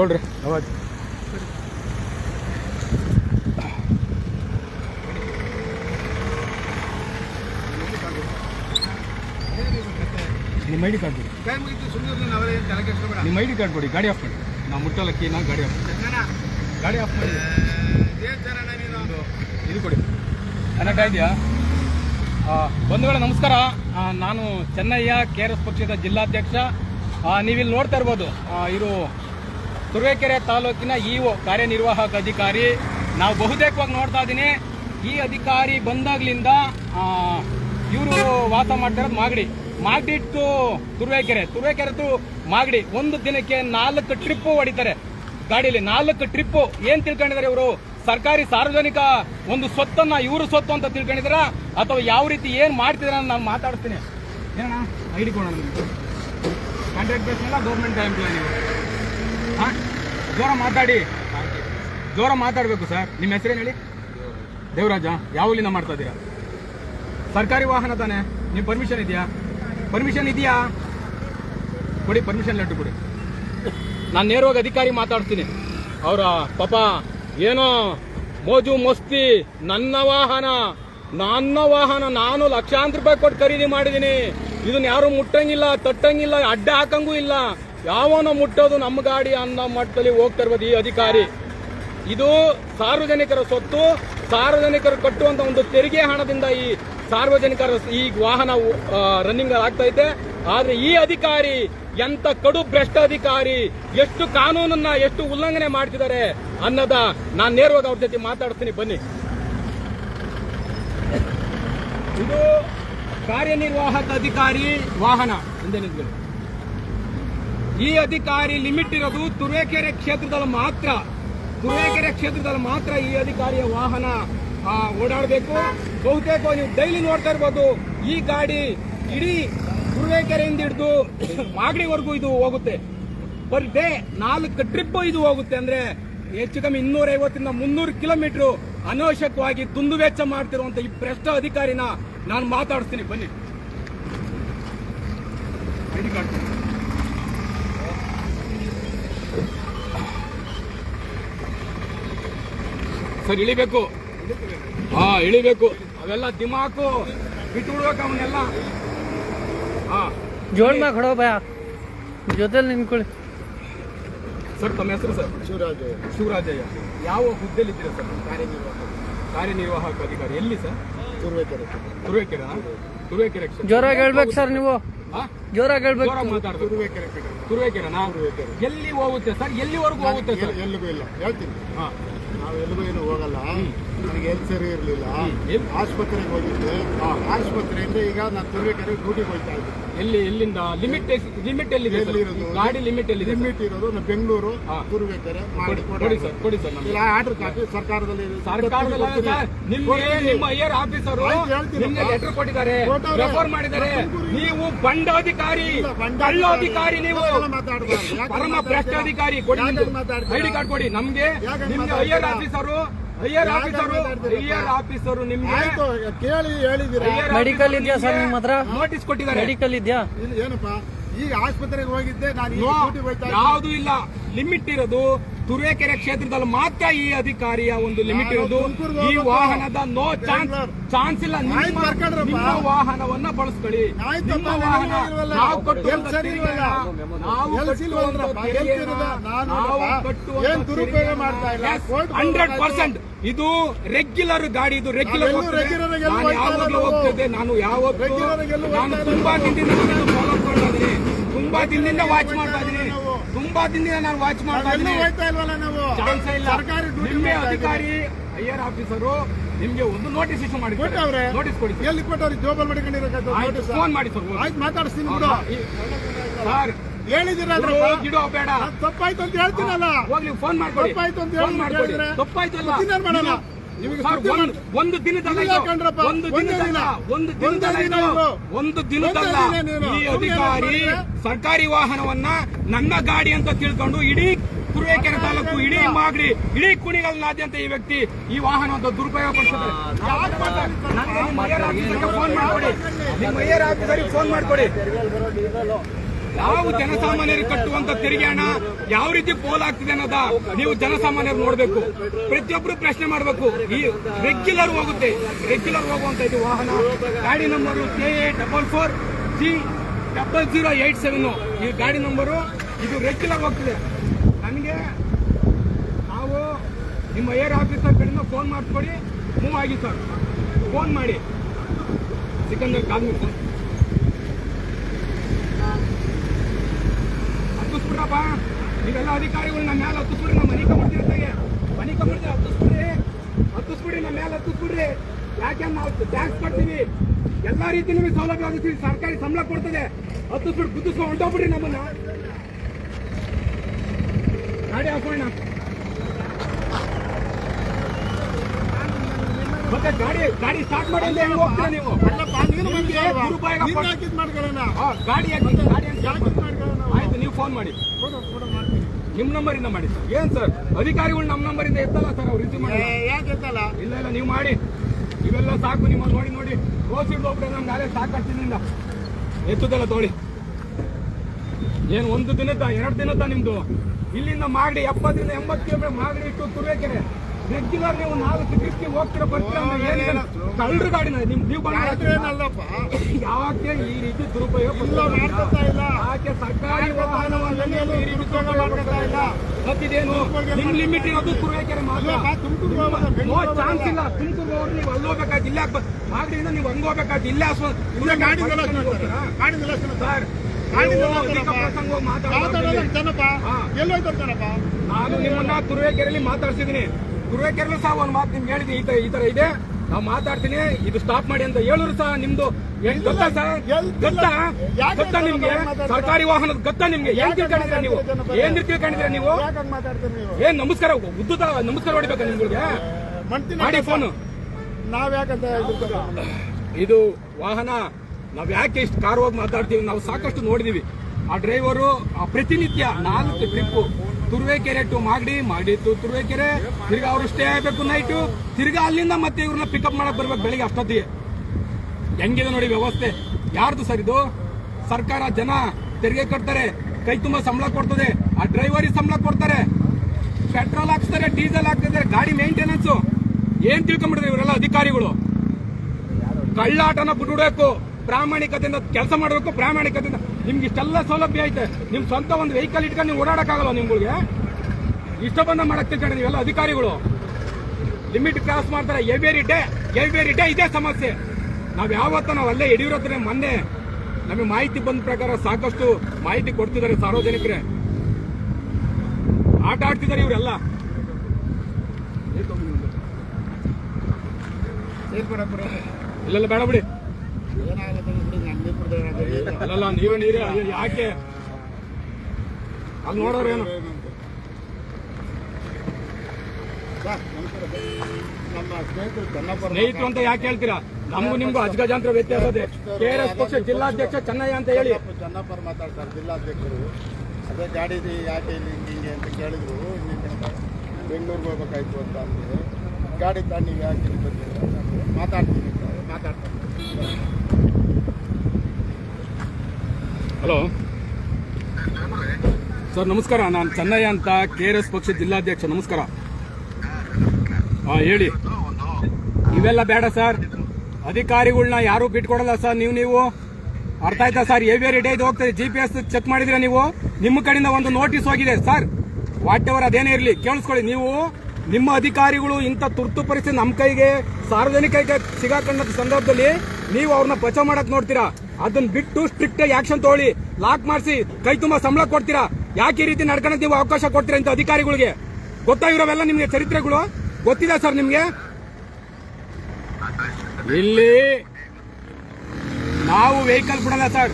ಕೊಡ್ರಿ ಅವಾಜ್ ನಿಮ್ಮ I D card ಕೊಡಿ. ನಾವೇ ನಿಮ್ಮ ಐ ಡಿ ಕಾರ್ಡ್ ಕೊಡಿ ಗಾಡಿ ಆಫ್ ಮಾಡಿ. ನಾವು ಮುಟ್ಟಲಕ್ಕಿ ನಾ ಗಾಡಿ ಆಫ್ ಮಾಡಿ. ಗಾಡಿ ಆಫ್ ಮಾಡಿ. ಇದು ಕೊಡಿ. ಕನ್ನಡ ಇದೆಯಾ? ಬಂಧುಗಳ ನಮಸ್ಕಾರ. ನಾನು ಚೆನ್ನಯ್ಯ ಕೆ ಆರ್ ಎಸ್ ಪಕ್ಷದ ಜಿಲ್ಲಾಧ್ಯಕ್ಷ. ನೀವಿಲ್ಲಿ ನೋಡ್ತಾ ಇರ್ಬೋದು ಇವರು ಇರು ತುರುವೇಕೆರೆ ತಾಲೂಕಿನ ಇಒ ಕಾರ್ಯನಿರ್ವಾಹಕ ಅಧಿಕಾರಿ. ನಾವು ಬಹುತೇಕವಾಗಿ ನೋಡ್ತಾ ಇದ್ದೀನಿ. ಈ ಅಧಿಕಾರಿ ಬಂದಾಗ್ಲಿಂದ ಇವರು ವಾಸ ಮಾಡ್ತಾ ಇರೋದು ಮಾಗಡಿ. ಮಾಗಡಿ ಟು ತುರುವೇಕೆರೆ. ತುರುವೇಕೆರೆ ಟು ಮಾಗಡಿ. ಒಂದು ದಿನಕ್ಕೆ ನಾಲ್ಕು ಟ್ರಿಪ್ ಹೊಡಿತಾರೆ ಗಾಡಿಯಲ್ಲಿ ನಾಲ್ಕು ಟ್ರಿಪ್ ಏನ್ ತಿಳ್ಕೊಂಡಿದ್ದಾರೆ ಇವರು? ಸರ್ಕಾರಿ ಸಾರ್ವಜನಿಕ ಒಂದು ಸ್ವತ್ತನ್ನ, ಇವರು ಸ್ವತ್ತು ಅಂತ ತಿಳ್ಕೊಂಡಿದಾರ ಅಥವಾ ಯಾವ ರೀತಿ ಏನ್ ಮಾಡ್ತಿದ್ರ ನಾನು ಮಾತಾಡ್ತೀನಿ. ಏನಣ್ಣ? ಐಡಿ ಕೊಡೋಣ ಕಾಂಟ್ರಾಕ್ಟ್ ಬೇಸ್ ಮೇಲೆ ಗೌರ್ಮೆಂಟ್ ಎಂಪ್ಲಾಯ್ ಜೋರ ಮಾತಾಡಿ. ಜೋರ ಮಾತಾಡಬೇಕು ಸರ್. ನಿಮ್ಮ ಹೆಸರೇನು ಹೇಳಿ? ದೇವರಾಜ. ಯಾವಲ್ಲಿಂದ ಮಾಡ್ತಾ ಇದ್ದೀರಾ ಸರ್ಕಾರಿ ವಾಹನ ತಾನೆ. ನೀವು ಪರ್ಮಿಷನ್ ಇದೆಯಾ? ಪರ್ಮಿಷನ್ ಇದೆಯಾ? ಕೊಡಿ ಪರ್ಮಿಷನ್ ಲೆಟರ್ ಕೊಡಿ. ನಾನು ನೇರವಾಗಿ ಅಧಿಕಾರಿ ಮಾತಾಡ್ತೀನಿ. ಅವರ ಪಾಪ ಏನೋ ಮೋಜು ಮಸ್ತಿ, ನನ್ನ ವಾಹನ ನನ್ನ ವಾಹನ, ನಾನು ಲಕ್ಷಾಂತರ ರೂಪಾಯಿ ಕೊಟ್ಟು ಖರೀದಿ ಮಾಡಿದ್ದೀನಿ ಇದನ್ನ ಯಾರು ಮುಟ್ಟಂಗಿಲ್ಲ, ತಟ್ಟಂಗಿಲ್ಲ, ಅಡ್ಡ ಹಾಕಂಗೂ ಇಲ್ಲ. ಯಾವನೋ ಮುಟ್ಟೋದು ನಮ್ಮ ಗಾಡಿ ಅನ್ನೋ ಮಟ್ಟದಲ್ಲಿ ಹೋಗ್ತಾ ಇರ್ಬೋದು ಈ ಅಧಿಕಾರಿ. ಇದು ಸಾರ್ವಜನಿಕರ ಸ್ವತ್ತು, ಸಾರ್ವಜನಿಕರು ಕಟ್ಟುವಂತ ಒಂದು ತೆರಿಗೆ ಹಣದಿಂದ ಈ ಸಾರ್ವಜನಿಕರ ಈ ವಾಹನ ರನ್ನಿಂಗ್ ಆಗ್ತಾ ಇದೆ ಆದ್ರೆ ಈ ಅಧಿಕಾರಿ ಎಂತ ಕಡು ಭ್ರಷ್ಟ ಅಧಿಕಾರಿ, ಎಷ್ಟು ಕಾನೂನನ್ನ ಎಷ್ಟು ಉಲ್ಲಂಘನೆ ಮಾಡ್ತಿದ್ದಾರೆ ಅನ್ನೋದ ನಾನು ನೇರವಾಗಿ ಅವ್ರ ಜೊತೆ ಮಾತಾಡ್ತೀನಿ, ಬನ್ನಿ. ಇದು ಕಾರ್ಯನಿರ್ವಾಹಕ ಅಧಿಕಾರಿ ವಾಹನ, ಹಿಂದೆ ನಿಂತ್ಕೊಳ್ಳಿ. ಈ ಅಧಿಕಾರಿ ಲಿಮಿಟ್ ಇರೋದು ತುರುವೇಕೆರೆ ಕ್ಷೇತ್ರದಲ್ಲಿ ಮಾತ್ರ. ತುರುವೇಕೆರೆ ಕ್ಷೇತ್ರದಲ್ಲಿ ಮಾತ್ರ ಈ ಅಧಿಕಾರಿಯ ವಾಹನ ಓಡಾಡಬೇಕು. ಬಹುತೇಕ ನೀವು ಡೈಲಿ ನೋಡ್ತಾ ಇರ್ಬೋದು, ಈ ಗಾಡಿ ಇಡೀ ತುರುವೇಕೆರೆಯಿಂದ ಹಿಡಿದು ಮಾಗಡಿವರೆಗೂ ಇದು ಹೋಗುತ್ತೆ. ಪರ್ ಡೇ ನಾಲ್ಕು ಟ್ರಿಪ್ ಇದು ಹೋಗುತ್ತೆ ಅಂದ್ರೆ ಹೆಚ್ಚು ಕಮ್ಮಿ ಇನ್ನೂರೈವತ್ತರಿಂದ ಮುನ್ನೂರು ಕಿಲೋಮೀಟರ್ ಅನವಶ್ಯಕವಾಗಿ ದುಂದು ವೆಚ್ಚ ಮಾಡ್ತಿರುವಂತ ಈ ಭ್ರಷ್ಟ ಅಧಿಕಾರಿನ ನಾನು ಮಾತಾಡಿಸ್ತೀನಿ, ಬನ್ನಿ ಐಡಿ ಕಾರ್ಡ್ ಕೊಡಿ. ಸರ್ ಇಳಿಬೇಕು. ಹಾ ಇಳಿಬೇಕು. ಅವೆಲ್ಲ ದಿಮಾಕು ಬಿಟ್ಟು ಬಿಡ್ಬೇಕು ಅವನ್ನೆಲ್ಲ. ಹಾ. ಜೋಡ್ ಮ್ಯಾಗ ಹೊಡೋ ಭಯ. ಜೊತೆಲಿ ನಿಂತ್ಕೊಳ್ಳಿ. ಸರ್ ತಮ್ಮ ಹೆಸರು ಸರ್? ಶಿವರಾಜಯ್ಯ. ಶಿವರಾಜಯ್ಯ ಯಾವ ಹುದ್ದೆಲಿ ಇದ್ದೀರಾ ಸರ್? ಕಾರ್ಯನಿರ್ವಾಹಕ ಕಾರ್ಯನಿರ್ವಾಹಕ ಅಧಿಕಾರಿ. ಎಲ್ಲಿ ಸರ್? ತುರುವೇಕೆರೆ. ತುರುವೇಕೆರೆ ತುರುವೇಕೆರೆ. ಜೋರಾಗಿ ಹೇಳ್ಬೇಕು ಸರ್ ನೀವು. ಹಾ? ಜೋರಾಗಿ ಹೇಳ್ಬೇಕು. ಜೋರಾಗಿ ಮಾತಾಡ್ಬೇಕು. ತುರುವೇಕೆರೆ ತುರುವೇಕೆರೆನಾ? ತುರುವೇಕೆರೆ. ಎಲ್ಲಿ ಹೋಗುತ್ತೆ ಸರ್? ಎಲ್ಲಿವರೆಗೂ ಹೋಗುತ್ತೆ ಸರ್? ಎಲ್- ಎಲ್ಲಿಗೂ ಇಲ್ಲ ಹೇಳ್ತೀನಿ. ಹಾ. ನಾವು ಎಲ್ಲಿಗೂ ಏನು ಹೋಗಲ್ಲ. ನನಗೆ ಎಲ್ಲಿ ಸರಿ ಇರಲಿಲ್ಲ ಎಲ್ಲಿ? ಆಸ್ಪತ್ರೆಗೆ ಹೋಗಿದ್ದೆ ಆಸ್ಪತ್ರೆಯಿಂದ ಈಗ ನಾನು ತುರುವೇಕೆರೆ ಡ್ಯೂಟಿಗೆ ಹೋಗ್ತಾ ಇದ್ದೆ ಎಲ್ಲಿ ಎಲ್ಲಿಂದ ಲಿಮಿಟ್ ಲಿಮಿಟ್ ಎಲ್ಲಿದೆ ಸರ್? ಎಲ್ಲಿರೋದು? ಗಾಡಿ ಲಿಮಿಟ್ ಎಲ್ಲಿದೆ ಸರ್? ಲಿಮಿಟ್ ಇರೋದು ನಮ್ಮ ಬೆಂಗಳೂರು ಹಾ. ತುರುವೇಕೆರೆ ಕೊಡಿ ಮಾಡಿ ಕೊಡಿ ಸರ್ ಕೊಡಿ ಸರ್ ನಮ್ಗೆ ಇಲ್ಲ ಆರ್ಡರ್ ಕಾಪಿ ಸರ್ಕಾರದಲ್ಲಿ ಸರ್ಕಾರದಲ್ಲ ಸರ್ ನಿಮ್ಗೆ ನಿಮ್ಮ ಐಯರ್ ಆಫೀಸರು ಆಯ್ತು. ನಿಮ್ಗೆ ಲೆಟರ್ ಕೊಟ್ಟಿದ್ದಾರೆ ಕೊಟ್ಟವ್ರೆ. ರೆಫರ್ ಮಾಡಿದ್ದಾರೆ. ನೀವು ಬಂಡಾಧಿಕಾರಿ ಇಲ್ಲ, ಕಳ್ಳಾಧಿಕಾರಿ ನೀವು ಇದೆಲ್ಲ ಮಾತಾಡ್ಬಾರ್ದು. ಯಾಕೆ ಪರಮ ಮಾತಾಡ್ತೀರಾ? ಭ್ರಷ್ಟಾಧಿಕಾರಿ ಕೊಡಿ ಯಾಕೆ ನಿಮ್ದು ಮಾತಾಡ್ತೀರಾ? ಐಡಿ ಕಾರ್ಡ್ ಕೊಡಿ ನಮ್ಗೆ ಯಾಕೆ ನಿಮ್ಗೆ ಮಾತಾಡ್ತೀರಾ? ಐಯರ್ ಆಫೀಸರು ಆಫೀಸರು ನಿಮ್ಗೆ ಆಯ್ತು ಕೇಳಿ ಹೇಳಿದಿರಾ ಮೆಡಿಕಲ್ ಇದೆಯಾ ಸರ್ ನಿಮ್ಮ ಹತ್ರ? ನೋಟಿಸ್ ಕೊಟ್ಟಿದ್ದಾರೆ. ಮೆಡಿಕಲ್ ಇದೆಯಾ? ಏನಪ್ಪಾ ಏನಪ್ಪ? ಈಗ ಆಸ್ಪತ್ರೆಗೆ ಹೋಗಿದ್ದೆ ನಾನು. ಯಾವುದು ಇಲ್ಲ. ಲಿಮಿಟ್ ಇರೋದು. ತುರುವೇಕೆರೆ ಕ್ಷೇತ್ರದಲ್ಲಿ ಮಾತ್ರ ಈ ಅಧಿಕಾರಿಯ ಒಂದು ಲಿಮಿಟ್ ಇರೋದು ಈ ವಾಹನದ ನೋ ಚಾನ್ಸ್ ಚಾನ್ಸ್ ಇಲ್ಲ. ನಿಮ್ಮ ವಾಹನವನ್ನ ಬಳಸ್ಕೊಳ್ಳಿ. ನಿಮ್ಮ ವಾಹನ. ನಾವು ಇಲ್ಲ. 100% ಇದು ರೆಗ್ಯುಲರ್ ಗಾಡಿ ಇದು ರೆಗ್ಯುಲರ್ ನಾನು ಯಾವ ಯಾವಾಗಲೂ ಹೋಗ್ತಿದ್ದೆ ನಾನು ಎಲ್ಲೂ ನಾನು ತುಂಬಾ. ದಿನದಿಂದ ಫಾಲೋ ಮಾಡ್ತಾ ಇದ್ದೀನಿ. ತುಂಬಾ ದಿನದಿಂದ ವಾಚ್ ಮಾಡ್ತಾ ಇದ್ದೀನಿ. ತುಂಬಾ ದಿನ ನಾನು ವಾಚ್ ಮಾಡ್ತಾ ಇದ್ದೀನಿ. ಅಧಿಕಾರಿ ಐಆರ್ ಆಫೀಸರು ನಿಮ್ಗೆ ಒಂದು ನೋಟಿಸ್ ಇಶ್ಯೂ ಮಾಡಿ ಕೊಟ್ಟವ್ರೆ? ನೋಟಿಸ್ ಕೊಡಿ ಎಲ್ಲಿ ಕೊಟ್ಟವ್ರಿ? ಜೋಬಲ್ ಮಾಡ್ಕೊಂಡಿರೋ ಫೋನ್ ಮಾಡಿ ಸರ್ ಆಯ್ತು ಮಾತಾಡಿಸ್ತೀನಿ ಬಿಡು. ಸರ್. ಹೇಳಿದಿರಲ್ರ ಗಿಡೋ ಬೇಡ. ತಪ್ಪಾಯ್ತು ಅಂತ ಹೇಳ್ತೀನಲ್ಲ? ಹೋಗ್ಲಿ ಫೋನ್ ಮಾಡ್ಕೊಡಿ. ತಪ್ಪಾಯ್ತು ಅಂತ ಫೋನ್ ಹೇಳಿ ತಪ್ಪಾಯ್ತು ಹೇಳಿದ್ರೆ ತಪ್ಪಾಯ್ತಲ್ಲ ಒಂದು- ದಿನದಲ್ಲ ಒಂದು ದಿನದಲ್ಲ ದಿನ. ಒಂದು ದಿನದಲ್ಲ. ಒಂದು ದಿನದಲ್ಲ ಈ ಅಧಿಕಾರಿ ಸರ್ಕಾರಿ ವಾಹನವನ್ನ ನನ್ನ ಗಾಡಿ ಅಂತ ತಿಳ್ಕೊಂಡು ಇಡೀ ಕುರುವೇಕೆರೆ ತಾಲೂಕು ಇಡೀ ಮಾಗಡಿ ಇಡೀ ಕುಣಿಗಲ್ನಾದ್ಯಂತ ಈ ವ್ಯಕ್ತಿ ಈ ವಾಹನದ ದುರುಪಯೋಗ ಪಡಿಸಿದ್ದಾರೆ ಫೋನ್ ಮಾಡ್ಕೊಡಿ. ನಿಮ್ಮ ಮೇಯರ್ ಆಫೀಸರಿಗೆ ಫೋನ್ ಮಾಡ್ಕೊಡಿ. ಯಾವ ಜನಸಾಮಾನ್ಯರಿಗೆ ಕಟ್ಟುವಂತ ತೆರಿಗೆ ಹಣ ಯಾವ ರೀತಿ ಪೋಲ್ ಆಗ್ತಿದೆ ಅನ್ನೋದ ನೀವು ಜನಸಾಮಾನ್ಯರು ನೋಡಬೇಕು. ಪ್ರತಿಯೊಬ್ರು ಪ್ರಶ್ನೆ ಮಾಡಬೇಕು. ಈ ರೆಗ್ಯುಲರ್ ಹೋಗುತ್ತೆ. ರೆಗ್ಯುಲರ್ ಹೋಗುವಂತ ಇದು ವಾಹನ. ಗಾಡಿ number K A double four C double zero eight seven ಈ ಗಾಡಿ ನಂಬರು ಇದು ರೆಗ್ಯುಲರ್ ಹೋಗ್ತಿದೆ. ನನಗೆ ನಾವು ನಿಮ್ಮ ಏರ್ ಆಫೀಸರ್ ಕಡೆಯಿಂದ ಫೋನ್ ಮಾಡಿಸ್ಕೊಡಿ ಮೂವ್ ಆಗಿ ಸರ್ ಫೋನ್ ಮಾಡಿ ಸಿಕಂದರ್ ಕಾಲ್ ಹತ್ತಿಸ್ಬಿಡ್ರಪ್ಪ ನೀವೆಲ್ಲ ಅಧಿಕಾರಿಗಳು ನಮ್ಮ ಮೇಲೆ ಹತ್ತಿಸ್ಬಿಡ್ರಿ ನಮ್ಮ ಮನೆ ಕಂಬಿಡ್ತೀವಿ ಜೊತೆಗೆ ಮನೆ ಕಂಬಿಡ್ತೀವಿ ಹತ್ತಿಸ್ಬಿಡ್ರಿ ಹತ್ತಿಸ್ಬಿಡ್ರಿ ನಮ್ಮ ಮೇಲೆ ಹತ್ತಿಸ್ಬಿಡ್ರಿ. ಯಾಕೆ ನಾವು ಟ್ಯಾಕ್ಸ್ ಕೊಡ್ತೀವಿ? ಎಲ್ಲ ರೀತಿ ನಿಮಗೆ ಸೌಲಭ್ಯ ಆಗುತ್ತೀವಿ ಸರ್ಕಾರಿ ಸಂಬಳ ಕೊಡ್ತದೆ. ಹತ್ತಿಸ್ಬಿಟ್ಟು ಗುದ್ದಿಸ್ಕೊಂಡು ಹೊಂಟೋಗ್ಬಿಡ್ರಿ ನಮ್ಮನ್ನ. ಗಾಡಿ ಹಾಕೋಣ ಮತ್ತೆ ಗಾಡಿ ಗಾಡಿ ಸ್ಟಾರ್ಟ್ ಮಾಡಿ ಅಂತ ಹೆಂಗ್ ಹೋಗ್ತೀರಾ ನೀವು? ಗಾಡಿ ಗಾಡಿ? ಆಯ್ತು ನೀವು ಫೋನ್ ಮಾಡಿ. ನಿಮ್ ನಂಬರ್ ಇಂದ ಮಾಡಿ ಸರ್. ಏನ್ ಸರ್? ಅಧಿಕಾರಿಗಳು ನಮ್ಮ ನಂಬರ್ ಇಂದ ಎತ್ತಲ್ಲ ಸರ್ ಅವ್ರು ರಿಸೀವ್ ಮಾಡಿ ಯಾಕೆ ಎತ್ತಲ್ಲ? ಇಲ್ಲ ಇಲ್ಲ ನೀವು ಮಾಡಿ. ಇವೆಲ್ಲ ಸಾಕು ನಿಮ್ಮ ನೋಡಿ ನೋಡಿ. ರೋಸಿಡ್ ಒಬ್ರೆ ನಮ್ಗೆ ನಾಳೆ ಸಾಕಷ್ಟಿನಿಂದ ಎತ್ತುದಲ್ಲ ತೋಳಿ. ಏನು ಒಂದು ದಿನದ ಎರಡು ದಿನದ ನಿಮ್ದು? ಇಲ್ಲಿಂದ ಮಾಡಿ ಎಪ್ಪತ್ತರಿಂದ ಎಂಬತ್ತು ಕಿಲೋಮೀಟರ್ ಮಾಗಡಿ ಇಟ್ಟು ತುರುವೇಕೆರೆ ರೆಗ್ಯುಲರ್ ನೀವು ನಾಲ್ಕು ಟ್ರಿಪ್ಗೆ ಹೋಗ್ತೀರ ಬರ್ತೀರಾ ಅಂದ್ರೆ ಏನಿಲ್ಲ. ಕಳ್ಳರ ಗಾಡಿನ ನಿಮ್ ನೀವು ಬಂದಪ್ಪ ಯಾಕೆ ಈ ರೀತಿ ದುರುಪಯೋಗ ಮಾಡ್ಕೊತಾ ಇಲ್ಲ. ಯಾಕೆ ಸರ್ಕಾರಿ ವಾಹನವನ್ನು ಈ ರೀತಿ ಇಲ್ಲ. ಮತ್ತಿದೇನು? ನಿಮ್ ಲಿಮಿಟ್ ಇರೋದು ತುರುವೇಕೆರೆ ಮಾತ್ರ. ಚಾನ್ಸ್ ಇಲ್ಲ. ತುಮಕೂರು ಹೋಗಿ ನೀವು ಅಲ್ಲಿ ಹೋಗ್ಬೇಕಾದ್ ಇಲ್ಲ. ಮಾಗಡಿಯಿಂದ ನೀವು ಹಂಗ ಹೋಗ್ಬೇಕಾದ್ ಇಲ್ಲೇ. ಸುಮ್ಮನೆ. ಸರ್ ಗಾಡಿದೆಲ್ಲ ನೀವು ಅಧಿಕ ಸುಮ್ಮನೆ. ಪ್ರಸಂಗ ಮಾತಾಡೋದು ಮಾತಾಡೋದು ಜನಪ್ಪ. ಹಾ. ಎಲ್ಲಿ ಹೋಯ್ತು ಜನಪ್ಪ? ನಾನು ನಿಮ್ಮನ್ನ ತುರುವೇಕೆರೆಯಲ್ಲಿ ಮಾತಾಡ್ಸಿದೀನಿ ತುರುವೇಕೆರೆಲ್ಲೂ ಸಹ ಒಂದು ಮಾತು ನಿಮ್ಗೆ ಹೇಳಿದ್ವಿ ಈ ತರ ಈ ತರ ಇದೆ. ನಾವು ಮಾತಾಡ್ತೀನಿ ಇದು ಸ್ಟಾಪ್ ಮಾಡಿ ಅಂತ ಹೇಳಿದ್ರು ಸಹ ನಿಮ್ದು ಗೊತ್ತಾ ಎಲ್ಲಿ- ಗೊತ್ತಾ? ಗೊತ್ತಾ ನಿಮ್ಗೆ? ಸರ್ಕಾರಿ ವಾಹನದ ಗೊತ್ತಾ ನಿಮ್ಗೆ? ಏನ್ ತಿಳ್ಕೊಂಡಿದ್ರೆ ನೀವು? ಏನ್ ತಿಳ್ಕೊಂಡಿದ್ರೆ ನೀವು? ಏನ್ ನಮಸ್ಕಾರ ಉದ್ದುದ ನಮಸ್ಕಾರ ಹೊಡಿಬೇಕಾ ನಿಮ್ಗಳಿಗೆ? ಮಾಡಿ ಫೋನ್ ನಾವ್ ಯಾಕಂತ? ಇದು ವಾಹನ ನಾವ್ ಯಾಕೆ ಇಷ್ಟು ಕಾರ್ ಹೋಗಿ ಮಾತಾಡ್ತೀವಿ ನಾವು ಸಾಕಷ್ಟು ನೋಡಿದೀವಿ. ಆ ಡ್ರೈವರು ಆ ಪ್ರತಿನಿತ್ಯ ನಾಲ್ಕು trip Turuvekere to Magadi Magadi to Turuvekere. ತಿರ್ಗಾ ಅವರು ಸ್ಟೇ ಆಗಬೇಕು ನೈಟು ತಿರ್ಗಾ ಅಲ್ಲಿಂದ ಮತ್ತೆ ಇವ್ರನ್ನ ಪಿಕಪ್ ಮಾಡಕ್ ಬರ್ಬೇಕು ಬೆಳಿಗ್ಗೆ ಅಷ್ಟೊತ್ತಿಗೆ. ಹೆಂಗಿದೆ ನೋಡಿ ವ್ಯವಸ್ಥೆ. ಯಾರ್ದು ಸರ್ ಇದು? ಸರ್ಕಾರ ಜನ ತೆರಿಗೆ ಕಟ್ತಾರೆ. ಕೈ ತುಂಬ ಸಂಬಳ ಕೊಡ್ತದೆ. ಆ ಡ್ರೈವರಿಗೆ ಸಂಬಳ ಕೊಡ್ತಾರೆ. ಪೆಟ್ರೋಲ್ ಹಾಕ್ಸ್ತಾರೆ ಡೀಸೆಲ್ ಹಾಕ್ತಿದ್ದಾರೆ ಗಾಡಿ ಮೇಂಟೆನೆನ್ಸ್ ಏನ್ ತಿಳ್ಕೊಂಡ್ಬಿಡ್ತಾರೆ ಇವರೆಲ್ಲ ಅಧಿಕಾರಿಗಳು? ಕಳ್ಳಾಟನ ಬಿಡ್ಬೇಕು ಪ್ರಾಮಾಣಿಕತೆಯಿಂದ ಕೆಲಸ ಮಾಡಬೇಕು, ಪ್ರಾಮಾಣಿಕತೆಯಿಂದ. ನಿಮ್ಗೆ ಇಷ್ಟೆಲ್ಲ ಸೌಲಭ್ಯ ಐತೆ. ನಿಮ್ ಸ್ವಂತ ಒಂದು ವೆಹಿಕಲ್ ಇಟ್ಕೊಂಡು ನೀವು ಓಡಾಡಕ್ಕಾಗಲ್ಲ ನಿಮ್ಗಳಿಗೆ. ಇಷ್ಟ ಬಂದ ಮಾಡಕ್ಕೆ ತಿಳ್ಕೊಂಡು ನೀವೆಲ್ಲ ಅಧಿಕಾರಿಗಳು. ಲಿಮಿಟ್ ಕ್ರಾಸ್ ಮಾಡ್ತಾರೆ. ಎವ್ರಿ ಡೇ ಎವ್ರಿ ಡೇ ಇದೇ ಸಮಸ್ಯೆ. ನಾವ್ ಯಾವತ್ತ ನಾವು ಅಲ್ಲೇ ಯಡಿಯೂರಪ್ಪನೇ ಮೊನ್ನೆ ನಮಗೆ ಮಾಹಿತಿ ಬಂದ ಪ್ರಕಾರ ಸಾಕಷ್ಟು ಮಾಹಿತಿ ಕೊಡ್ತಿದ್ದಾರೆ ಸಾರ್ವಜನಿಕರೇ. ಆಟ ಆಡ್ತಿದ್ದಾರೆ ಇವರೆಲ್ಲ. ಇಲ್ಲೆಲ್ಲ ಬೇಡ ಬಿಡಿ. ಅಲ್ಲಲ್ಲ ನೀವೇ ನೀರೇ ಯಾಕೆ? ಅಲ್ಲಿ ನೋಡೋರೇನು ಸ್ನೇಹಿತರು ಅಂತ ಯಾಕೆ ಹೇಳ್ತೀರಾ? ನಮಗೂ ನಿಮ್ಗೂ ಅಜ್ಗಜಾಂತರ ವ್ಯತ್ಯಾಸ ಇದೆ. ಕೆ ಆರ್ ಎಸ್ ಪಕ್ಷ ಜಿಲ್ಲಾಧ್ಯಕ್ಷ ಚೆನ್ನಯ್ಯ ಅಂತ ಹೇಳಿ. ಚೆನ್ನಪ್ಪರ ಮಾತಾಡ್ತಾರೆ ಜಿಲ್ಲಾಧ್ಯಕ್ಷರು. ಅದೇ ಗಾಡಿ ಯಾಕೆ ಇಲ್ಲಿ ಹಿಂಗೆ ಹಿಂಗೆ ಅಂತ ಕೇಳಿದ್ರು. ಬೆಂಗಳೂರಿಗೆ ಹೋಗ್ಬೇಕಾಯ್ತು ಅಂತ ಅಂದರೆ. ಗಾಡಿ ತಾಂಡಿ ಯಾಕೆ ಅಂತ. ಮಾತಾಡ್ತೀನಿ. ಮಾತಾಡ್ತಾರೆ ಹಲೋ. ಸರ್, ನಮಸ್ಕಾರ. ನಾನು ಚೆನ್ನಯ್ಯ ಅಂತ ಕೆ ಆರ್ ಎಸ್ ಪಕ್ಷ ಜಿಲ್ಲಾಧ್ಯಕ್ಷ. ನಮಸ್ಕಾರ. ಹಾಂ, ಹೇಳಿ. ಇವೆಲ್ಲ ಬೇಡ ಸರ್. ಅಧಿಕಾರಿಗಳನ್ನ ಯಾರು ಬಿಟ್ಕೊಡಲ್ಲ ಸರ್ ನೀವು ನೀವು. ಅರ್ಥ ಆಯ್ತಾ ಸರ್? ಎವ್ರಿ ಡೇ ಇದು ಹೋಗ್ತದೆ ಜಿ ಪಿ ಎಸ್ ಚೆಕ್ ಮಾಡಿದ್ರೆ ನೀವು? ನಿಮ್ಮ ಕಡೆಯಿಂದ ಒಂದು ನೋಟಿಸ್ ಹೋಗಿದೆ ಸರ್. ವಾಟ್ ಎವರ್ ಅದೇನೇ ಇರಲಿ, ಕೇಳಿಸ್ಕೊಳ್ಳಿ. ನೀವು ನಿಮ್ಮ ಅಧಿಕಾರಿಗಳು ಇಂಥ ತುರ್ತು ಪರಿಸ್ಥಿತಿ ನಮ್ಮ ಕೈಗೆ ಸಾರ್ವಜನಿಕ ಸಿಗಾಕೊಂಡ ಸಂದರ್ಭದಲ್ಲಿ ನೀವು ಅವ್ರನ್ನ ಬಚಾವ್ ಮಾಡಕ್ ನೋಡ್ತೀರಾ? ಅದನ್ನ ಬಿಟ್ಟು ಸ್ಟ್ರಿಕ್ಟ್ ಆಗಿ ಆಕ್ಷನ್ ತಗೊಳ್ಳಿ. ಲಾಕ್ ಮಾಡಿಸಿ, ಕೈ ತುಂಬಾ ಸಂಬಳ ಕೊಡ್ತೀರಾ? ಯಾಕೆ ಈ ರೀತಿ ನಡ್ಕೊಳಕ್ ನೀವು ಅವಕಾಶ ಕೊಡ್ತೀರಾ ಅಂತ ಅಧಿಕಾರಿಗಳಿಗೆ? ಗೊತ್ತಾಗಿರೋವೆಲ್ಲ ನಿಮ್ಗೆ ಚರಿತ್ರೆಗಳು? ಗೊತ್ತಿದೆ ಸರ್ ನಿಮ್ಗೆ? ಇಲ್ಲಿ ನಾವು ವೆಹಿಕಲ್ ಬಿಡಲ್ಲ ಸರ್.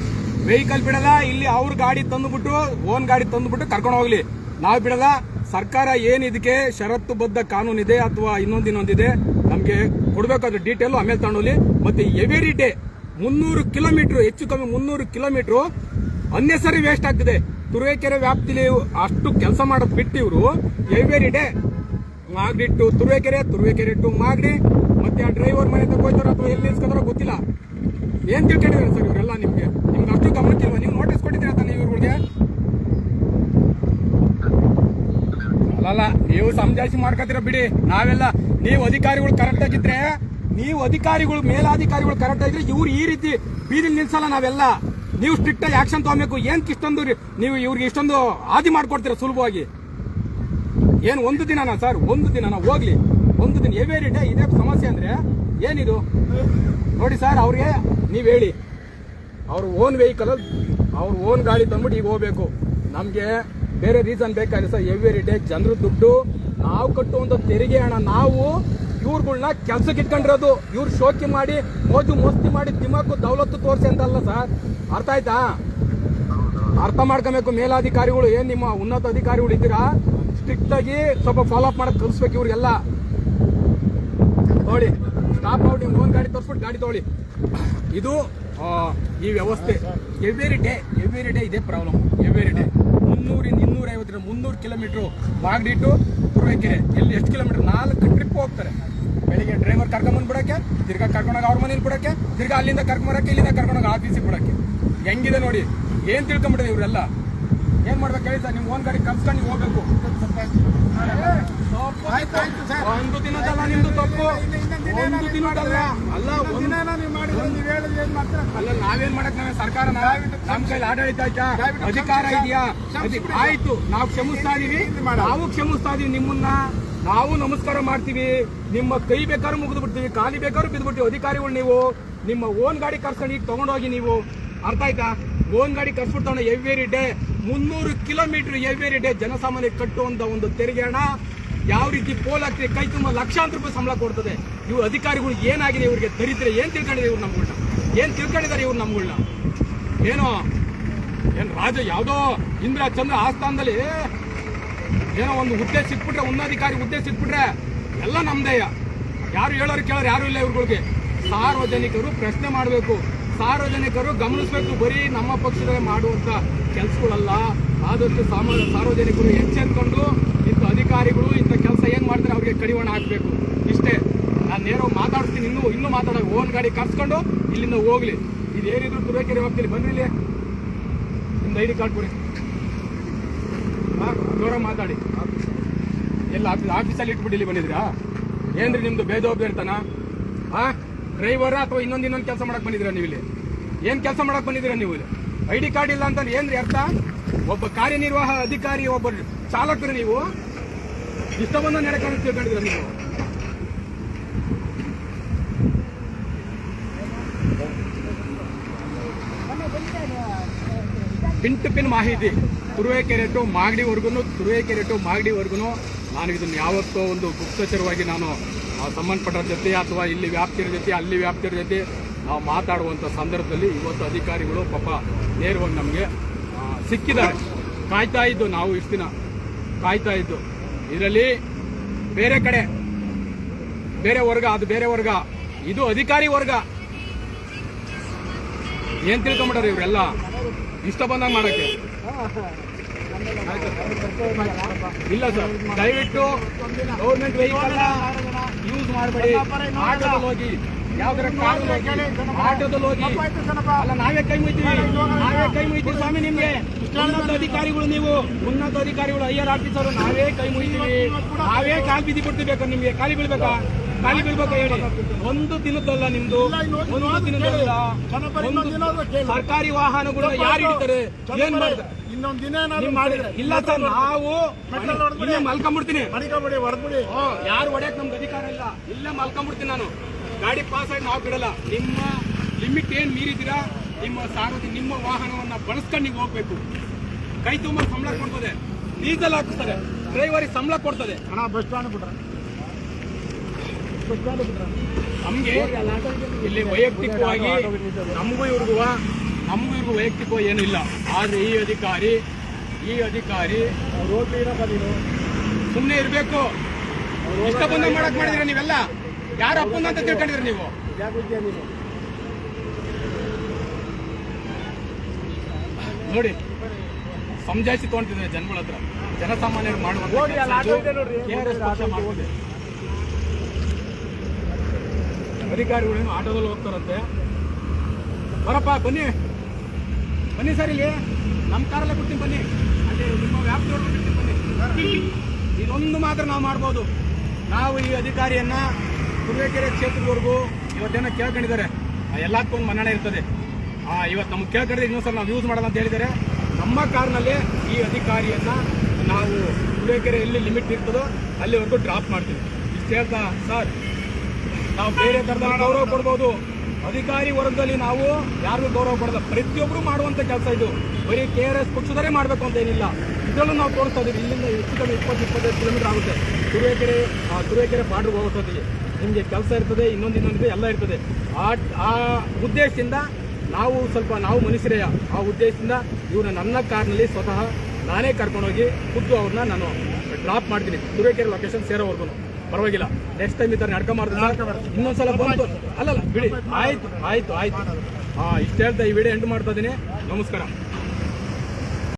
ವೆಹಿಕಲ್ ಬಿಡಲ್ಲ, ಇಲ್ಲಿ ಅವ್ರ ಗಾಡಿ ತಂದುಬಿಟ್ಟು ಓನ್ ಗಾಡಿ ತಂದುಬಿಟ್ಟು ಕರ್ಕೊಂಡು ಹೋಗ್ಲಿ. ನಾವು ಬಿಡಲ್ಲ, ಸರ್ಕಾರ ಏನ್ ಇದಕ್ಕೆ ಷರತ್ತುಬದ್ಧ ಕಾನೂನಿದೆ ಅಥವಾ ಇನ್ನೊಂದು ಇನ್ನೊಂದಿದೆ ನಮಗೆ ಕೊಡಬೇಕಾದ್ರೆ ಡೀಟೇಲ್ ಆಮೇಲೆ ತಗೊಂಡೋಗ್ಲಿ ಮತ್ತೆ ಎವ್ರಿ ಡೇ ಮುನ್ನೂರು ಕಿಲೋಮೀಟರ್, ಹೆಚ್ಚು ಕಮ್ಮಿ ಮುನ್ನೂರು ಕಿಲೋಮೀಟರ್ ಅನ್ನೆಸರಿ ವೇಸ್ಟ್ ಆಗ್ತಿದೆ. ತುರುವೇಕೆರೆ ವ್ಯಾಪ್ತಿಲಿ ಅಷ್ಟು ಕೆಲಸ ಮಾಡೋದು ಬಿಟ್ಟು ಇವರು every day Magadi to Turuvekere Turuvekere to Magadi. ಮತ್ತೆ ಆ ಡ್ರೈವರ್ ಮನೆ ತಗೋತಾರೋ ಅಥವಾ ಎಲ್ಲಿ ನಿಲ್ಸ್ಕೊಂತಾರೋ ಗೊತ್ತಿಲ್ಲ. ಏನ್ ತಿಳ್ಕೊಂಡಿದ್ದಾರೆ ಸರ್ ಇವರೆಲ್ಲ ನಿಮ್ಗೆ? ನಿಮ್ಗೆ ಅಷ್ಟು ಗಮನಕ್ಕಿಲ್ವಾ ನೀವು ನೋಟಿಸ್ ಕೊಟ್ಟಿದ್ದೀರಾ ತಾನೆ ಇವ್ರಿಗೆ ಅಲ್ಲಲ್ಲ, ನೀವು ಸಮಜಾಯಿಸಿ ಮಾಡ್ಕೊತೀರ ಬಿಡಿ. ನಾವೆಲ್ಲ, ನೀವು ಅಧಿಕಾರಿಗಳು ಕರೆಕ್ಟ್ ಆಗಿದ್ರೆ ನೀವು ಅಧಿಕಾರಿಗಳು, ಮೇಲಾಧಿಕಾರಿಗಳು ಕರೆಕ್ಟ್ ಆಗಿದ್ರೆ ಇವ್ರು ಈ ರೀತಿ ಬೀದಿಲ್ ನಿಲ್ಸಲ್ಲ ನಾವೆಲ್ಲ. ನೀವು ಸ್ಟ್ರಿಕ್ಟ್ ಆಗಿ ಆಕ್ಷನ್ ತಗೋಬೇಕು. ಏನ್ ಇಷ್ಟೊಂದು ನೀವು ಇವ್ರಿಗೆ ಇಷ್ಟೊಂದು ಆದಿ ಮಾಡ್ಕೊಡ್ತೀರ ಸುಲಭವಾಗಿ? ಏನು ಒಂದು ದಿನನಾ ಸರ್ ಒಂದು ದಿನನಾ? ಹೋಗ್ಲಿ. ಒಂದು ದಿನ ಎವೇರಿ ಡೇ ಇದೇ ಸಮಸ್ಯೆ ಅಂದ್ರೆ ಏನಿದು? ನೋಡಿ ಸರ್ ಅವ್ರಿಗೆ ನೀವು ಹೇಳಿ. ಅವ್ರ ಓನ್ ವೆಹಿಕಲ್ ಅವ್ರ ಓನ್ ಗಾಡಿ ತಂದ್ಬಿಟ್ಟು ಈಗ ಹೋಗ್ಬೇಕು. ನಮಗೆ ಬೇರೆ ರೀಸನ್ ಬೇಕಾಗಿಲ್ಲ ಸರ್ ಎವ್ರಿ ಡೇ ಜನರ ದುಡ್ಡು, ನಾವು ಕಟ್ಟುವಂಥ ತೆರಿಗೆ ಹಣ, ನಾವು ಇವ್ರುಗಳ್ನ ಕೆಲ್ಸಕ್ಕೆ ಇಟ್ಕೊಂಡಿರೋದು, ಇವ್ರು ಶೋಕಿ ಮಾಡಿ, ಮೋಜು ಮೋಸ್ತಿ ಮಾಡಿ ದಿಮಾಕು ದೌಲತ್ತು ತೋರಿಸಿ ಅಂತಲ್ಲ ಸರ್? ಅರ್ಥ ಆಯ್ತಾ? ಅರ್ಥ ಮಾಡ್ಕೊಬೇಕು. ಮೇಲಾಧಿಕಾರಿಗಳು ಏನ್ ನಿಮ್ಮ ಉನ್ನತ ಅಧಿಕಾರಿಗಳು ಇದ್ದೀರಾ? ಸ್ಟ್ರಿಕ್ಟ್ ಆಗಿ ಸ್ವಲ್ಪ ಫಾಲೋ ಅಪ್ ಮಾಡಕ್ ಕಲಿಸ್ಬೇಕು ಇವ್ರಿಗೆಲ್ಲ. ನೋಡಿ ಸ್ಟಾಪ್ ಔಟ್ ನಿಮ್ಗೆ ಓನ್ ಗಾಡಿ ತೋರಿಸ್ಬಿಟ್ಟು ಗಾಡಿ ತೊಳಿ ಇದು ಈ ವ್ಯವಸ್ಥೆ. ಎವ್ರಿ ಡೇ ಎವ್ರಿ ಡೇ ಇದೇ ಪ್ರಾಬ್ಲಮ್ ಎವ್ರಿ ಡೇ ಮುನ್ನೂರಿಂದ ಇನ್ನೂರ ಐವತ್ತರಿಂದ ಮುನ್ನೂರು ಕಿಲೋಮೀಟ್ರು ಬಾಗ್ಡಿಟ್ಟು ತುರುವೇಕೆರೆ ಎಲ್ಲಿ ಎಷ್ಟು ಕಿಲೋಮೀಟರ್ ನಾಲ್ಕು ಟ್ರಿಪ್ ಹೋಗ್ತಾರೆ. ಬೆಳಿಗ್ಗೆ ಡ್ರೈವರ್ ಕರ್ಕೊಂಬಂದು ಬಿಡಕ್ಕೆ, ತಿರ್ಗಾ ಕರ್ಕೊಂಡೋಗಿ ಅವ್ರ ಮನೇಲಿ ಬಿಡಕ್ಕೆ, ತಿರ್ಗಾ ಅಲ್ಲಿಂದ ಕರ್ಕೊಂಬರಕ್ಕೆ ಇಲ್ಲಿಂದ ಕರ್ಕೊಂಡೋಗಿ ಆಫೀಸಿಗೆ ಬಿಡಕ್ಕೆ. ಹೆಂಗಿದೆ ನೋಡಿ, ಏನ್ ತಿಳ್ಕೊಂಬಿಟ್ಟಿದೆ ಇವರೆಲ್ಲ? ಏನ್ ಮಾಡ್ಬೇಕು ಹೇಳಿ ಸರ್ ನಿಮ್ ಓನ್ ಗಾಡಿ ಕರ್ಸ್ಕೊಂಡು ನೀವು ಹೋಗ್ಬೇಕು. ಒಂದು ದಿನದಲ್ಲ ನಿಮ್ದು ತಪ್ಪು. ಒಂದು ದಿನದಲ್ಲ. ಅಲ್ಲ ಅಲ್ಲ ನಾವೇನ್ ಮಾಡಕ್ ನಾವೇ ಸರ್ಕಾರ ನಮ್ ಕೈಲಿ ಆಡಳಿತ ಆಯ್ತಾ? ಅಧಿಕಾರ ಇದೆಯಾ? ಆಯ್ತು ನಾವು ಕ್ಷಮಿಸ್ತಾ ಇದೀವಿ. ನಾವು ಕ್ಷಮಿಸ್ತಾ ಇದೀವಿ ನಿಮ್ಮನ್ನ. ನಾವು ನಮಸ್ಕಾರ ಮಾಡ್ತೀವಿ. ನಿಮ್ಮ ಕೈ ಬೇಕಾದ್ರೂ ಮುಗಿದು ಬಿಡ್ತೀವಿ ಖಾಲಿ ಬೇಕಾದ್ರೂ ಬಿದ್ಬಿಡ್ತೀವಿ ಅಧಿಕಾರಿಗಳು ನೀವು ನಿಮ್ಮ ಓನ್ ಗಾಡಿ ಕರ್ಸ್ಕೊಂಡು ಈಗ ತಗೊಂಡೋಗಿ ನೀವು. ಅರ್ಥ ಆಯ್ತಾ? ಓನ್ ಗಾಡಿ ಕರ್ಸ್ಬಿಡ್ತಾವೆ ಎವ್ರಿ ಡೇ ಮುನ್ನೂರು ಕಿಲೋಮೀಟರ್ ಎವ್ರಿ ಡೇ ಜನಸಾಮಾನ್ಯ ಕಟ್ಟುವಂತ ಒಂದು ತೆರಿಗೆ ಹಣ. ಯಾವ ರೀತಿ ಪೋಲ್ ಹಾಕ್ತಿದೆ, ಕೈ ತುಂಬ ಲಕ್ಷಾಂತರ ರೂಪಾಯಿ ಸಂಬಳ ಕೊಡ್ತದೆ. ಇವು ಅಧಿಕಾರಿಗಳು ಏನಾಗಿದೆ, ಇವರಿಗೆ ದರಿದ್ರೆ ಏನ್ ತಿಳ್ಕೊಂಡಿದೆ ಇವ್ರು ನಮ್ಗಳ್ನ? ಏನ್ ತಿಳ್ಕೊಂಡಿದ್ದಾರೆ ಇವ್ರು ನಮ್ಗಳನ್ನ ಏನೋ? ಏನ್ ರಾಜ ಯಾವುದೋ ಇಂದ್ರ ಚಂದ್ರ ಆಸ್ಥಾನದಲ್ಲಿ ಏನೋ ಒಂದು ಹುದ್ದೆ ಸಿಕ್ಬಿಟ್ರೆ ಉನ್ನಾಧಿಕಾರಿ ಹುದ್ದೆ ಸಿಕ್ಬಿಟ್ರೆ ಎಲ್ಲ ನಮ್ದೇಯ ಯಾರು ಹೇಳೋರು ಕೇಳೋರು ಯಾರು ಇಲ್ಲ ಇವ್ರುಗಳಿಗೆ. ಸಾರ್ವಜನಿಕರು ಪ್ರಶ್ನೆ ಮಾಡಬೇಕು. ಸಾರ್ವಜನಿಕರು ಗಮನಿಸಬೇಕು, ಬರೀ ನಮ್ಮ ಪಕ್ಷದಲ್ಲೇ ಮಾಡುವಂತ ಕೆಲಸಗಳಲ್ಲ. ಆದಷ್ಟು ಸಾಮಾನ್ಯ ಸಾರ್ವಜನಿಕರು ಎಚ್ಚೆತ್ಕೊಂಡು ಅಧಿಕಾರಿಗಳು ಇಂಥ ಕೆಲಸ ಏನು ಮಾಡ್ತಾರೆ ಅವ್ರಿಗೆ ಕಡಿವಾಣ ಹಾಕಬೇಕು. ಇಷ್ಟೇ. ನಾನು ನೇರೋ ಮಾತಾಡ್ತೀನಿ ಇನ್ನೂ ಇನ್ನೂ ಮಾತಾಡೋ, ಓನ್ ಗಾಡಿ ಕರ್ಸ್ಕೊಂಡು ಇಲ್ಲಿಂದ ಹೋಗ್ಲಿ. ಇದೇನಿದ್ರು ತುರುವೇಕೆರೆ ಹೋಗ್ತೀನಿ ಬನ್ನಿ ಇಲ್ಲಿ? ನಿಮ್ದು ಐ ಡಿ ಕಾರ್ಡ್ ಕೊಡಿ. ಜೋರ ಮಾತಾಡಿ. ಎಲ್ಲ ಆಫೀಸ್, ಆಫೀಸಲ್ಲಿ ಇಟ್ಬಿಟ್ಟು ಇಲ್ಲಿ ಬಂದಿದ್ರಾ? ಏನ್ರಿ ನಿಮ್ದು ಬೇಜವಾಬ್ದಾರಿತನ? ಹಾ ಡ್ರೈವರ್ ಅಥವಾ ಇನ್ನೊಂದು ಇನ್ನೊಂದು ಕೆಲಸ ಮಾಡಕ್ ಬಂದಿದ್ದೀರಾ ನೀವು ಇಲ್ಲಿ? ಏನ್ ಕೆಲಸ ಮಾಡಕ್ ಬಂದಿದ್ದೀರಾ ನೀವು ಇಲ್ಲಿ? ಐ ಡಿ ಕಾರ್ಡ್ ಇಲ್ಲ ಅಂತ ಏನ್ರಿ ಅರ್ಥ? ಒಬ್ಬ ಕಾರ್ಯನಿರ್ವಾಹ ಅಧಿಕಾರಿ, ಒಬ್ಬ ಚಾಲಕರು ನೀವು? ಇಷ್ಟವನ್ನು ನಡೆಕೊಂಡು ತಿಳ್ಕೊಂಡಿದ್ರೆ ನೀವು. ಪಿನ್ ಟು ಪಿನ್ ಮಾಹಿತಿ, ತುರುವೇಕೆರೆ ಟು ಮಾಗಡಿವರೆಗೂ, ತುರುವೇಕೆರೆ ಟು ಮಾಗಡಿವರೆಗೂ ನಾನು ಇದನ್ನು ಯಾವತ್ತೋ ಒಂದು ಗುಪ್ತಚರವಾಗಿ ನಾನು ಸಂಬಂಧಪಟ್ಟ ಜೊತೆ ಅಥವಾ ಇಲ್ಲಿ ವ್ಯಾಪ್ತಿಯ ಜೊತೆ, ಅಲ್ಲಿ ವ್ಯಾಪ್ತಿಯ ಜೊತೆ ನಾವು ಮಾತಾಡುವಂಥ ಸಂದರ್ಭದಲ್ಲಿ ಇವತ್ತು ಅಧಿಕಾರಿಗಳು ಪಾಪ ನೇರವಾಗಿ ನಮಗೆ ಸಿಕ್ಕಿದ್ದಾರೆ. ಕಾಯ್ತಾ ಇದ್ದು ನಾವು ಇಷ್ಟು ದಿನ, ಕಾಯ್ತಾ ಇದ್ದು. ಇದರಲ್ಲಿ ಬೇರೆ ಕಡೆ, ಬೇರೆ ವರ್ಗ, ಅದು ಬೇರೆ ವರ್ಗ. ಇದು ಅಧಿಕಾರಿ ವರ್ಗ. ಏನ್ ತಿಳ್ಕೊಂಬಿಟ್ಟಾರ ಇವರೆಲ್ಲ? ಇಷ್ಟ ಬಂದಾಗ ಮಾಡಕ್ಕೆ. ಇಲ್ಲ ಸರ್. ದಯವಿಟ್ಟು ಗೌರ್ಮೆಂಟ್ ವೆಹಿಕಲ್ ಯೂಸ್ ಮಾಡಬೇಡಿ. ಆಟೋದಲ್ಲಿ ಹೋಗಿ. ಯಾವ್ದಾರ ಆಟೋದಲ್ಲಿ ಹೋಗಿ. ಅಲ್ಲ, ನಾವೇ ಕೈ ಮುಯ್ತೀವಿ ನಾವೇ ಕೈ ಮುಯ್ತೀವಿ ಸ್ವಾಮಿ ನಿಮ್ಗೆ. ಅಧಿಕಾರಿಗಳು ನೀವು ಉನ್ನತ ಅಧಿಕಾರಿಗಳು ಐಆರ್ ಆಫೀಸರು ನಾವೇ ಕೈ ಮುಗಿತೀವಿ. ನಾವೇ ಕಾಲು ಬಿದ್ದಿ ಕೊಡ್ತಿರ್ಬೇಕು ನಿಮ್ಗೆ. ಖಾಲಿ ಬೀಳ್ಬೇಕಾ? ಖಾಲಿ ಬೀಳ್ಬೇಕಾ ಹೇಳಿ. ಒಂದು ದಿನದಲ್ಲ ನಿಮ್ದು. ಒಂದು ದಿನದಲ್ಲ ಸರ್ಕಾರಿ ವಾಹನಗಳು ಯಾರು ಹಿಡಿತಾರೆ? ಏನ್ ಮಾಡ್ತಾರೆ? ಇನ್ನೊಂದ್ ದಿನ ಏನಾದ್ರು ಮಾಡಿದ್ರೆ ಇಲ್ಲ ಸರ್ ನಾವು. ಇಲ್ಲೇ ಮಲ್ಕೊಂಡ್ಬಿಡ್ತೀನಿ ಮಡಿಕಬೇಡಿ ಹೊಡೆದ್ಬಿಡಿ. ಯಾರು ಹೊಡೆಯಕ್ ನಮ್ಗೆ ಅಧಿಕಾರ ಇಲ್ಲ. ಇಲ್ಲೇ ಮಲ್ಕೊಂಡ್ಬಿಡ್ತೀನಿ ನಾನು. ಗಾಡಿ ಪಾಸ್ ಆಗಿ ನಾವು ಬಿಡಲ್ಲ. ನಿಮ್ಮ ಲಿಮಿಟ್ ಏನ್ ಮೀರಿದ್ದೀರಾ? ನಿಮ್ಮ ಸಾರಥಿ ನಿಮ್ಮ ವಾಹನವನ್ನ ಬಳಸ್ಕೊಂಡು ನೀವು ಹೋಗ್ಬೇಕು. ಕೈ ತುಂಬ ಸಂಬಳ ಕೊಡ್ತದೆ. ಡೀಸೆಲ್ ಹಾಕ್ತಾರೆ ಡ್ರೈವರಿಗೆ ಸಂಬಳ ಕೊಡ್ತದೆ. ಹಣ ಬಸ್ ಸ್ಟ್ಯಾಂಡ್ ಬಿಟ್ರ. ಬಸ್ ಸ್ಟ್ಯಾಂಡ್ ಬಿಟ್ರ. ನಮ್ಗೆ ಇಲ್ಲಿ ವೈಯಕ್ತಿಕವಾಗಿ ನಮಗೂ ಇವ್ರಿಗೂ ನಮಗೂ ಇವ್ರಿಗೂ ವೈಯಕ್ತಿಕ ಏನೂ ಇಲ್ಲ ಆದ್ರೆ ಈ ಅಧಿಕಾರಿ ಈ ಅಧಿಕಾರಿ ರೋಡ್ ಸುಮ್ಮನೆ ಇರಬೇಕು. ಇಷ್ಟ ಬಂದ ಮಾಡಕ್ ಮಾಡಿದ್ರೆ ನೀವೆಲ್ಲ? ಯಾರು ಅಪ್ಪಂದ ಅಂತ ತಿಳ್ಕೊಂಡಿದ್ರಿ ನೀವು ಯಾಕೆ ವಿದ್ಯಾ ನೀನು ನೋಡಿ ಸಮಜಾಯಿಸಿ ತಗೊಂತಿದ್ದಾರೆ ಜನಗಳ ಹತ್ರ. ಜನಸಾಮಾನ್ಯರು ಮಾಡುವಂತ ಅಧಿಕಾರಿಗಳು ಆಟೋದಲ್ಲಿ ಹೋಗ್ತಾರಂತೆ? ಬರಪ್ಪ ಬನ್ನಿ. ಬನ್ನಿ ಸರ್ ಇಲ್ಲಿ. ನಮ್ಮ ಕಾರಲ್ಲೇ ಬಿಡ್ತೀನಿ ಬನ್ನಿ. ಅಲ್ಲಿ ನಿಮ್ಮ ವ್ಯಾಪ್ತಿ ಬನ್ನಿ. ಇದೊಂದು ಮಾತ್ರ ನಾವು ಮಾಡ್ಬೋದು. ನಾವು ಈ ಅಧಿಕಾರಿಯನ್ನ ಕುರುವೇಕೆರೆ ಕ್ಷೇತ್ರದವರೆಗೂ ಇವತ್ತೇನೋ ಕೇಳ್ಕೊಂಡಿದ್ದಾರೆ. ಆ, ಎಲ್ಲದಕ್ಕೂ ಒಂದು ಮನ್ನಣೆ ಇರ್ತದೆ. ಇವತ್ತು ನಮ್ಗೆ ಕೇಳ್ಕೊಂಡ್ರೆ ಇನ್ನೊಂದು ಸಲ ನಾವು ಯೂಸ್ ಮಾಡೋಣ ಅಂತ ಹೇಳಿದರೆ. ನಮ್ಮ ಕಾರ್ನಲ್ಲಿ ಈ ಅಧಿಕಾರಿಯನ್ನು ನಾವು ತುರುವೇಕೆರೆ ಎಲ್ಲಿ ಲಿಮಿಟ್ ಇರ್ತದೋ ಅಲ್ಲಿವರೆಗೂ ಡ್ರಾಪ್ ಮಾಡ್ತೀವಿ. ಇಷ್ಟು ಹೇಳ್ತಾ, ಸರ್, ನಾವು ಬೇರೆ ಥರದ ಗೌರವ ಕೊಡ್ಬೋದು. ಅಧಿಕಾರಿ ವರ್ಗದಲ್ಲಿ ನಾವು ಯಾರಿಗೂ ಗೌರವ ಕೊಡೋದ ಪ್ರತಿಯೊಬ್ಬರು ಮಾಡುವಂಥ ಕೆಲಸ ಇದು. ಬರೀ ಕೆ ಆರ್ ಎಸ್ ಪಕ್ಷದವರೇ ಮಾಡಬೇಕು ಅಂತ ಏನಿಲ್ಲ. ಇದರಲ್ಲೂ ನಾವು ತೋರಿಸ್ತಾ ಇದ್ದೀವಿ ಇಲ್ಲಿಂದ ಹೆಚ್ಚು ಕಮ್ಮಿ ಇಪ್ಪತ್ತು ಇಪ್ಪತ್ತೈದು ಕಿಲೋಮೀಟರ್ ಆಗುತ್ತೆ. ತುರುವೇಕೆರೆ ತುರುವೇಕೆರೆ ಬಾರ್ಡ್ರಿಗೆ ಹೋಗೋಷ್ಟೊತ್ತಿಗೆ ನಿಮಗೆ ಕೆಲಸ ಇರ್ತದೆ, ಇನ್ನೊಂದು ಇನ್ನೊಂದಿದೆ ಎಲ್ಲ ಇರ್ತದೆ. ಆ ಆ ಉದ್ದೇಶದಿಂದ ನಾವು ಸ್ವಲ್ಪ ನಾವು ಮನುಷ್ಯರೇ ಆ ಉದ್ದೇಶದಿಂದ ಇವ್ರನ್ನ ನನ್ನ ಕಾರ್ನಲ್ಲಿ ಸ್ವತಃ ನಾನೇ ಕರ್ಕೊಂಡೋಗಿ ಖುದ್ದು ಅವ್ರನ್ನ ನಾನು ಡ್ರಾಪ್ ಮಾಡ್ತೀನಿ. ತುರೇಕೆರೆ ಲೊಕೇಶನ್ ಸೇರೋವರೆಗೂ ಪರವಾಗಿಲ್ಲ. ನೆಕ್ಸ್ಟ್ ಟೈಮ್ ಈ ಥರ ನಡ್ಕೊಂಬಾರ್ದು ಇನ್ನೊಂದ್ಸಲ ಬಂತು. ಅಲ್ಲಲ್ಲ ಬಿಡಿ. ಆಯ್ತು ಆಯ್ತು ಆಯ್ತು. ಹಾಂ ಇಷ್ಟ ಹೇಳ್ತಾ ಈ ವಿಡಿಯೋ ಎಂಟು ಮಾಡ್ತಾ ಇದ್ದೀನಿ. ನಮಸ್ಕಾರ.